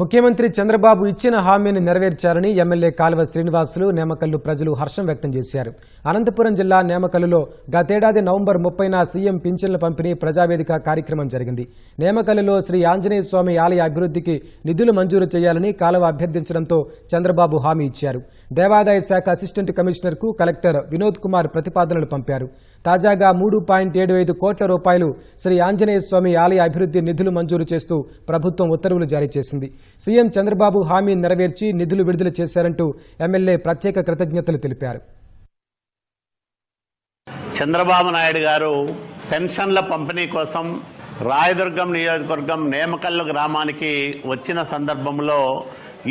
ముఖ్యమంత్రి చంద్రబాబు ఇచ్చిన హామీని నెరవేర్చారని ఎమ్మెల్యే కాలువ శ్రీనివాసులు నేమకల్లు ప్రజలు హర్షం వ్యక్తం చేశారు. అనంతపురం జిల్లా నేమకల్లులో గతేడాది నవంబర్ ముప్పైన సీఎం పింఛన్ల పంపిణీ ప్రజావేదిక కార్యక్రమం జరిగింది. నేమకల్లులో శ్రీ ఆంజనేయ స్వామి ఆలయ అభివృద్ధికి నిధులు మంజూరు చేయాలని కాలువ అభ్యర్థించడంతో చంద్రబాబు హామీ ఇచ్చారు. దేవాదాయ శాఖ అసిస్టెంట్ కమిషనర్కు కలెక్టర్ వినోద్ కుమార్ ప్రతిపాదనలు పంపారు. తాజాగా మూడు పాయింట్ ఏడు ఐదు కోట్ల రూపాయలు శ్రీ ఆంజనేయ స్వామి ఆలయ అభివృద్ధి నిధులు మంజూరు చేస్తూ ప్రభుత్వం ఉత్తర్వులు జారీ చేసింది. సీఎం చంద్రబాబు హామీ నెరవేర్చి నిధులు విడుదల చేశారంటూ ఎమ్మెల్యే ప్రత్యేక కృతజ్ఞతలు తెలిపారు. చంద్రబాబు నాయుడు గారు పెన్షన్ల పంపిణీ కోసం రాయదుర్గం నియోజకవర్గం నేమకల్లు గ్రామానికి వచ్చిన సందర్భంలో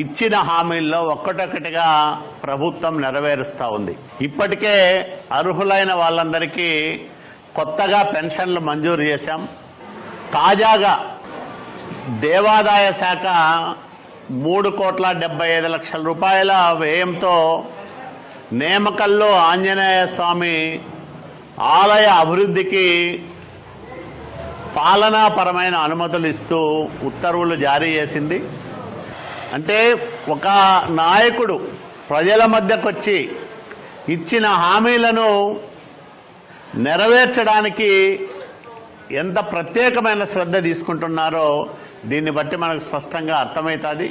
ఇచ్చిన హామీల్లో ఒక్కటొక్కటిగా ప్రభుత్వం నెరవేరుస్తూ ఉంది. ఇప్పటికే అర్హులైన వాళ్ళందరికీ కొత్తగా పెన్షన్లు మంజూరు చేశాం. తాజాగా దేవాదాయ శాఖ మూడు కోట్ల డెబ్బై ఐదు లక్షల రూపాయల వ్యయంతో నేమకల్లో ఆంజనేయ స్వామి ఆలయ అభివృద్ధికి పాలనాపరమైన అనుమతులు ఇస్తూ ఉత్తర్వులు జారీ చేసింది. అంటే ఒక నాయకుడు ప్రజల మధ్యకు వచ్చి ఇచ్చిన హామీలను నెరవేర్చడానికి ఎంత ప్రత్యేకమైన శ్రద్ధ తీసుకుంటున్నారో దీన్ని బట్టి మనకు స్పష్టంగా అర్థమవుతుంది.